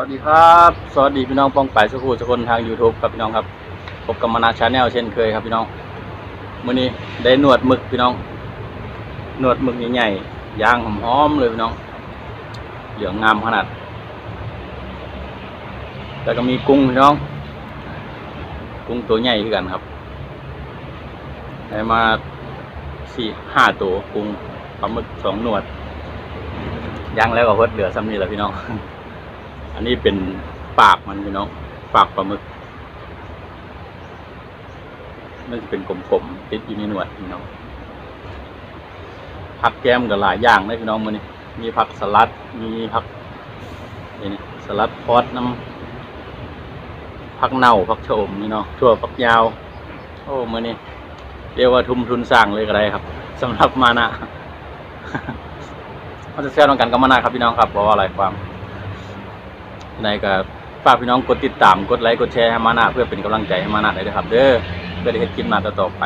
วัสดีครับ สวัสดีพี่น้องป้องไปายสุขุสุคนทาง YouTube ครับพี่น้องครับพบกับมานาชาแนลเช่นเคยครับพี่น้องมื้อนี้ได้หนวดหมึกพี่น้องหนวดหมึกใหญ่ๆย่างหอมๆเลยพี่น้อง เหลืองงามขนาด แล้วก็มีกุ้งพี่น้อง กุ้งตัวใหญ่คือกันครับได้มาสี่ห้าตัวกุ้งปลาหมึกสองหนวดย่างแล้วก็เพิดเหลือซ้ำนี่แหละพี่น้อง อันนี้เป็นปากมันพี่น้องปากปลาหมึกมันจะเป็นกลมๆติดอยู่ในหนวดพี่น้องผักแก้มกับหลายอย่างเลยพี่น้องมันนี้มีผักสลัดมีผักนี่สลัดพอดน้ำผักเน่าผักโฉมนี่เนาะทั่วผักยาว โอ้มือนี้เรียกว่าทุ่มทุนสร้างเลยก็ได้ครับสำหรับมานะเขาจะแซวน้องกันกับมานะครับพี่น้องครับเพราะว่าอะไรความ ในก็ฝากพี่น้องกดติดตามกดไลค์กดแชร์ให้มานาเพื่อเป็นกำลังใจให้มานาเลยนะครับ เด้อเพื่อได้เฮ็ดคลิปมาต่อไป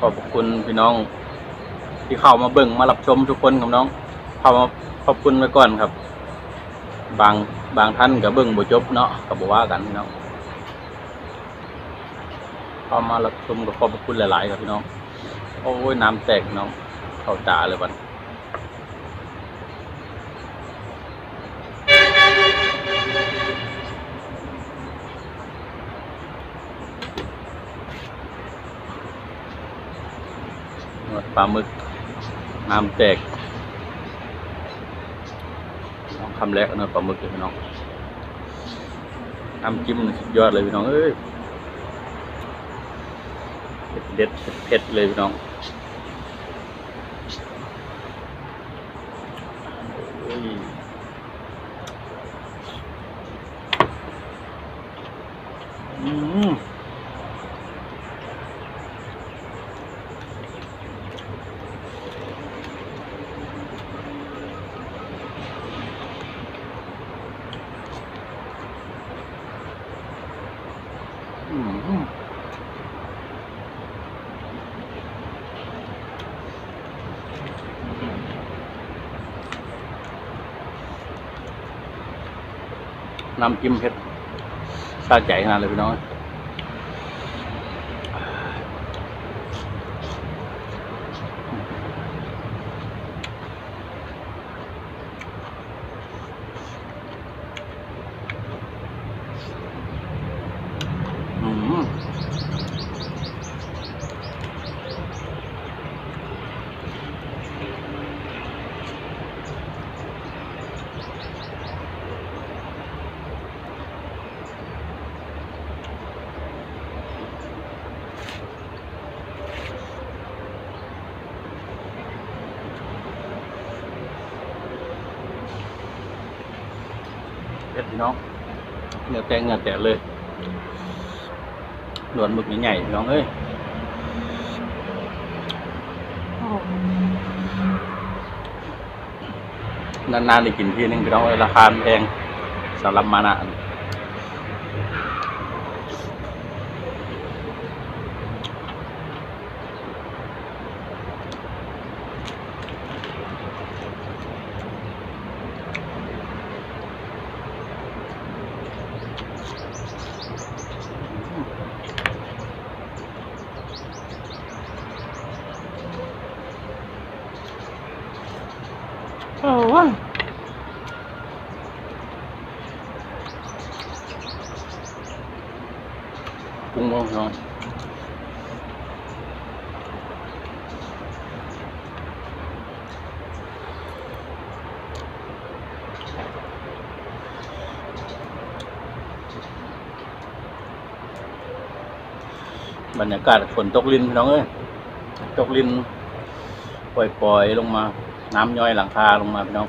ขอบคุณพี่น้อง ที่เข้ามาเบิ่งมารับชมทุกคนครับน้องเข้ามาขอบคุณไว้ก่อนครับ บางบางท่านก็เบิ่งบ่จบเนาะก็บ่ว่ากันพี่น้องเข้ามารับชมก็ขอบคุณหลาย ๆ ครับพี่น้อง โอ้ยน้ำแตกน้อง เข้าตาเลยบัน ปลาหมึกน้ำแตกน้องคำแรกนวดปลาหมึกเลยพี่น้องน้ำจิ้มสุดยอดเลยพี่น้องเอ้ยเด็ดเผ็ดเลยพี่น้องอืม น้ำจิ้มเผ็ดสาใจขนาดเลยพี่น้อง พี่น้องเนื้อแตงเนื้อแตกเลยหลวนหมึกใหญ่ๆพี่น้องเอ้ยนานๆได้กินทีนึงพี่น้องราคาแพงสำหรับมานะ บรรยากาศฝนตกลินพี่น้องเอ้ยตกลินปล่อยๆลงมา น้ำย่อยหลังคาลงมาพี่น้อง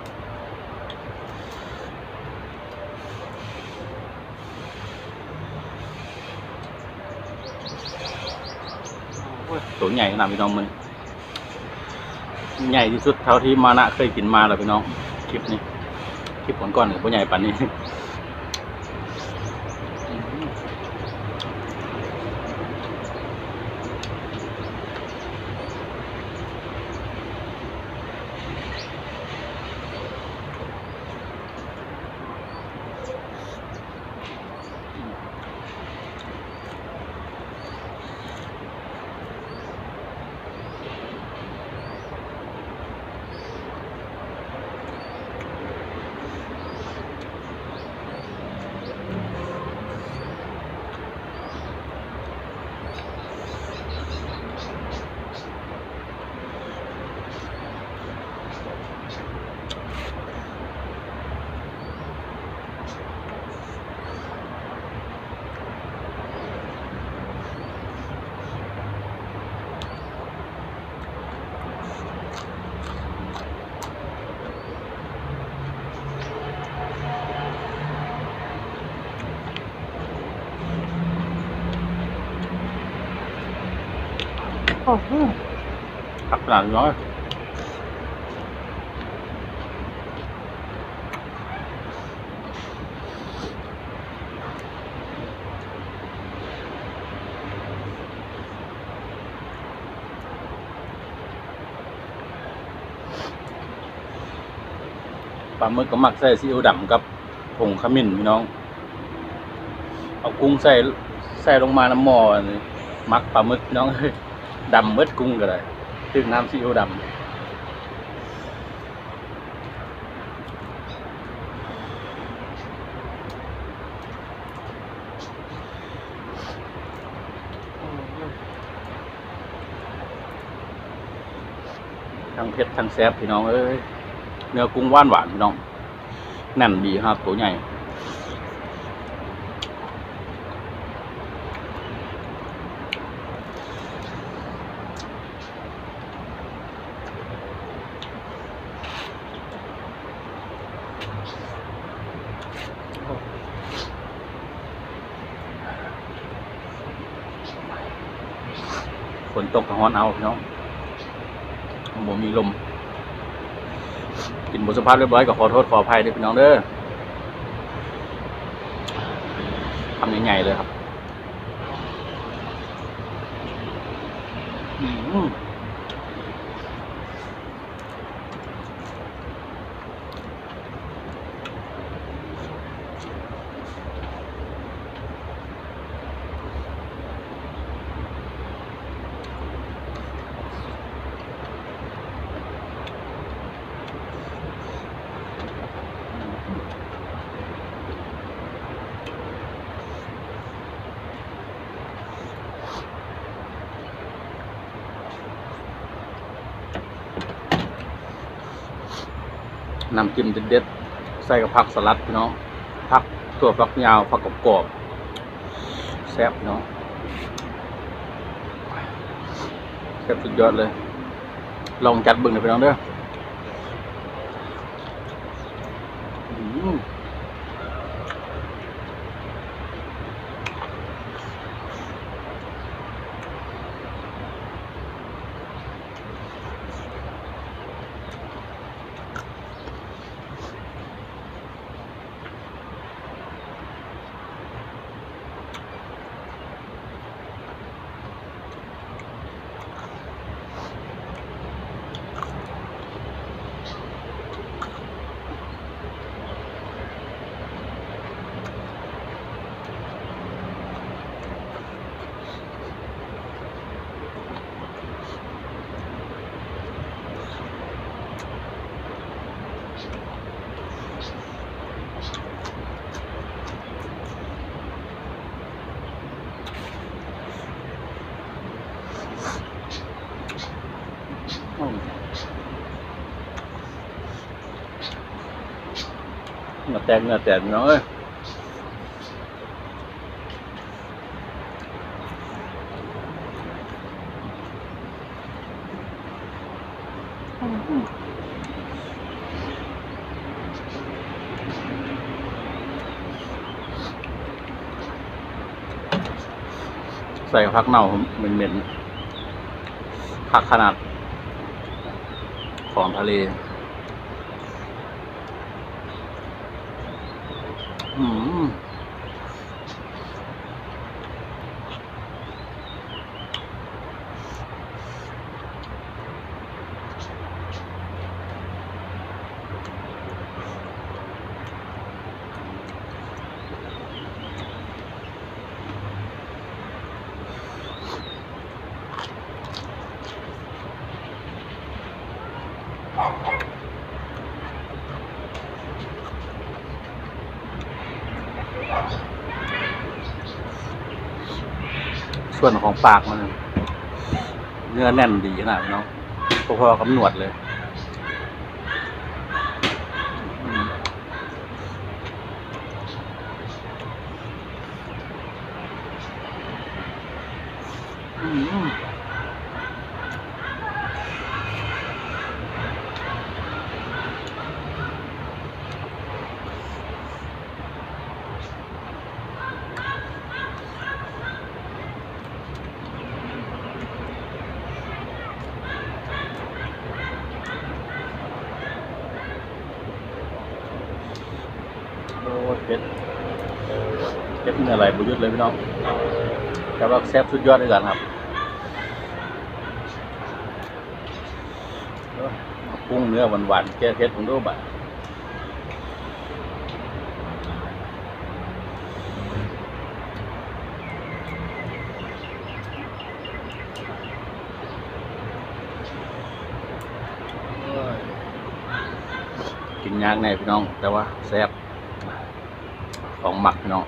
โอ้ยตัวใหญ่ขนาดพี่น้องมันใหญ่ที่สุดเท่าที่มานะเคยกินมาแล้วพี่น้องคลิปนี้คลิปก่อนเนี่ยตัวใหญ่ปันนี้ ผักขนาดน้อยปลาหมึกก็หมักใส่ซีอิ๊วดำกับผงขมิ้นพี่น้อง เอากุ้งใส่ใส่ลงมาน้ำหม้อนหมักปลาหมึกพี่น้องเอ้ย ดำเบิดกุ้งก็ได้ตึงน้ำซีอิ๊วดำทั้งเผ็ดทั้งแซ่บพี่น้องเอ้ยเนื้อกุ้งหว่านหวานพี่น้องแน่นดีครับตัวใหญ่ ฝนตกกระฮ้อนเอาพี่น้องผมมีลม กินบุษภาพเรียบร้อยก็ขอโทษขออภัยด้วยพี่น้องเด้อทำใหญ่ๆเลยครับ อืม น้ำจิ้มเด็ดๆใส่กับผักสลัดพี่น้องผักตัวผักยาวผักกรอบๆแซ่บเนาะแซ่บสุดยอดเลย ลองจัดบึ่งหน่อยพี่น้องเด้อ แตกเนื้อแตกพี่น้อยใส่ผักเน่าเหม็นๆผักขนาดของทะเล อื ส่วนของปากมัน เนื้อแน่นดีขนาดนี้เนาะพอๆกับหนวดเลยอืมอืม เฮ็ดเนื้อะไรบุยุทธเลยพี่น้องแต่ว่าแซ่บสุดยอดด้วยกันครับเอ้ยปรุงเนื้อหวานๆแก้เผ็ดผมดูบ่ะกินยากแน่พี่น้อง แต่ว่าแซ่บของหมักพี่น้อง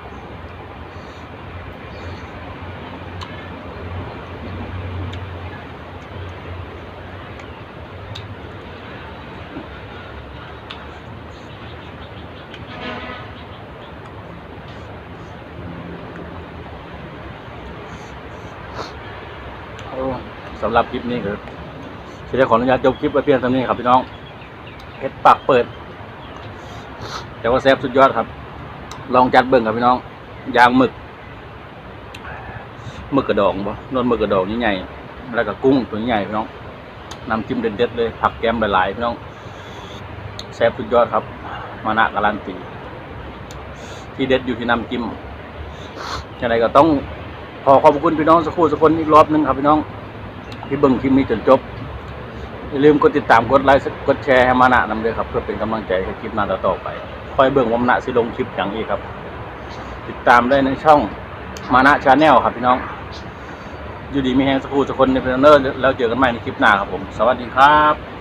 โอ้ สำหรับคลิปนี้คือจะได้ขออนุญาตจบคลิปไว้เพียงเท่านี้ครับพี่น้องเฮ็ดปากเปิด แต่ว่าแซ่บสุดยอดครับ ลองจัดเบิ่งครับพี่น้องยางหมึกหมึกกระดองบ่นวลหมึกกระดองนี่ใหญ่แล้วก็กุ้งตัวใหญ่พี่น้องน้ำจิ้มเด็ดๆเลย ผักแกมหลายๆพี่น้องแซ่บสุดยอดครับ มานะการันตีที่เด็ดอยู่ที่น้ำจิ้มยังไงก็ต้องขอขอบคุณพี่น้องสักครู่สักคนอีกรอบนึงครับพี่น้อง ที่เบิ้งคลิปนี้จนจบอย่าลืมกดติดตามกดไลค์กดแชร์ให้มานะนำด้วยครับ เพื่อเป็นกำลังใจให้คลิปหน้าต่อไปคอยเบิ้งว่ามานะสิลงคลิปอย่างนี้ครับ ติดตามได้ในช่องมานะชาแนลครับพี่น้อง อยู่ดีมีแฮงสักครู่สักคนในเพลนเนอร์แล้วเจอกันใหม่ในคลิปหน้าครับผม สวัสดีครับ